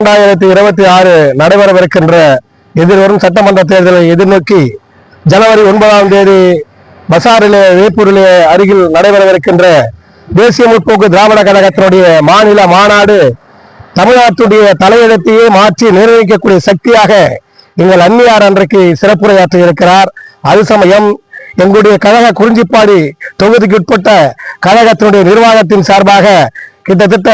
இரண்டாயிரத்தி இருபத்தி ஆறு நடைபெறவிருக்கின்ற எதிர்வரும் சட்டமன்ற தேர்தலை எதிர்நோக்கி ஜனவரி ஒன்பதாம் தேதி பசாரிலே வேப்பூரிலே அருகில் நடைபெறவிருக்கின்ற தேசிய முற்போக்கு திராவிட கழகத்தினுடைய மாநில மாநாடு தமிழ்நாட்டுடைய தலையெழுத்தையே மாற்றி நிர்ணயிக்கக்கூடிய சக்தியாக எங்கள் அந்நியார் அன்றைக்கு சிறப்புரையாற்ற இருக்கிறார் அது சமயம் எங்களுடைய கழக குறிஞ்சிப்பாடி தொகுதிக்கு உட்பட்ட கழகத்தினுடைய நிர்வாகத்தின் சார்பாக கிட்டத்தட்ட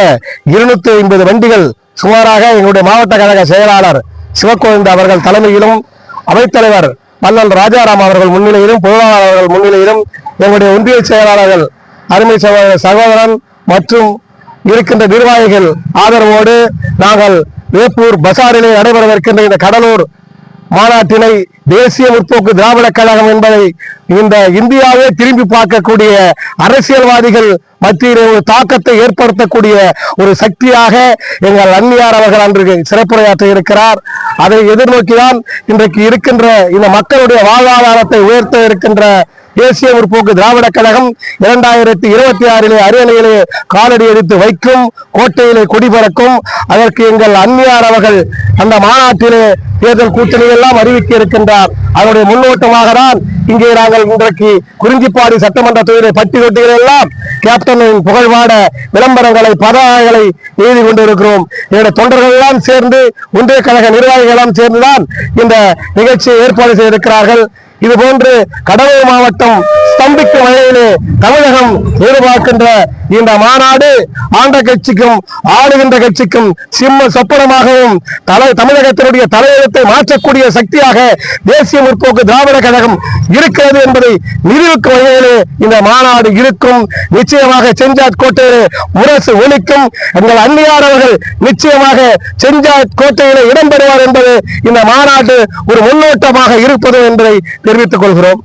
இருநூத்தி ஐம்பது வண்டிகள் சுமாராக எங்களுடைய மாவட்ட கழக செயலாளர் சிவக்கோவிந்த அவர்கள் தலைமையிலும் அவைத்தலைவர் மல்லல் ராஜாராம் அவர்கள் முன்னிலையிலும் பொருளாளர் அவர்கள் முன்னிலையிலும் எங்களுடைய ஒன்றிய செயலாளர்கள் அருமை சகோதரன் மற்றும் இருக்கின்ற நிர்வாகிகள் ஆதரவோடு நாங்கள் வேப்பூர் பசாரிலே நடைபெறவிருக்கின்ற இந்த கடலூர் மாநாட்டினை தேசிய முற்போக்கு திராவிட கழகம் என்பதை இந்த இந்தியாவே திரும்பி பார்க்கக்கூடிய அரசியல்வாதிகள் மத்தியில் ஒரு தாக்கத்தை ஏற்படுத்தக்கூடிய ஒரு சக்தியாக எங்கள் அந்நியார் அவர்கள் அன்று சிறப்புரையாற்ற இருக்கிறார். அதை எதிர்நோக்கிதான் இன்றைக்கு இருக்கின்ற இந்த மக்களுடைய வாழ்வாதாரத்தை உயர்த்த இருக்கின்ற தேசிய முற்போக்கு திராவிட கழகம் இரண்டாயிரத்தி இருபத்தி ஆறிலே அரியணையிலே காலடி எடுத்து வைக்கும் கோட்டையிலே கொடிபறக்கும் அதற்கு எங்கள் அந்நியார் அவர்கள் அந்த மாநாட்டிலே தேர்தல் கூட்டணி எல்லாம் அறிவிக்க இருக்கின்றார். அதனுடைய முன்னோட்டமாக தான் இங்கே நாங்கள் இன்றைக்கு குறிஞ்சிப்பாடி சட்டமன்ற தொகுதியை பட்டி தொட்டிகள் எல்லாம் கேப்டனின் புகழ்வாட விளம்பரங்களை பதாகைகளை எழுதி கொண்டிருக்கிறோம். என்னுடைய தொண்டர்கள் எல்லாம் சேர்ந்து ஒன்றிய கழக நிர்வாகிகள் எல்லாம் சேர்ந்துதான் இந்த நிகழ்ச்சியை ஏற்பாடு செய்திருக்கிறார்கள். இது போன்று கடலூர் மாவட்டம் ஸ்தம்பிக்கும் வகையிலே தமிழகம் எதிர்பார்க்கின்ற இந்த மாநாடு ஆண்ட கட்சிக்கும் ஆளுகின்ற கட்சிக்கும் சிம்ம சொப்பனமாகவும் தலை தமிழகத்தினுடைய தலையெழுத்தை மாற்றக்கூடிய சக்தியாக தேசிய முற்போக்கு திராவிட கழகம் இருக்கிறது என்பதை நிரூபிக்கும் வகையிலே இந்த மாநாடு இருக்கும். நிச்சயமாக செஞ்சாட் கோட்டையிலே முரசு ஒலிக்கும். எங்கள் அந்நியார் நிச்சயமாக செஞ்சாட் கோட்டையிலே இடம்பெறுவார் என்பது இந்த மாநாடு ஒரு முன்னோட்டமாக இருப்பது என்பதை தெரிவித்துக் கொள்கிறோம்.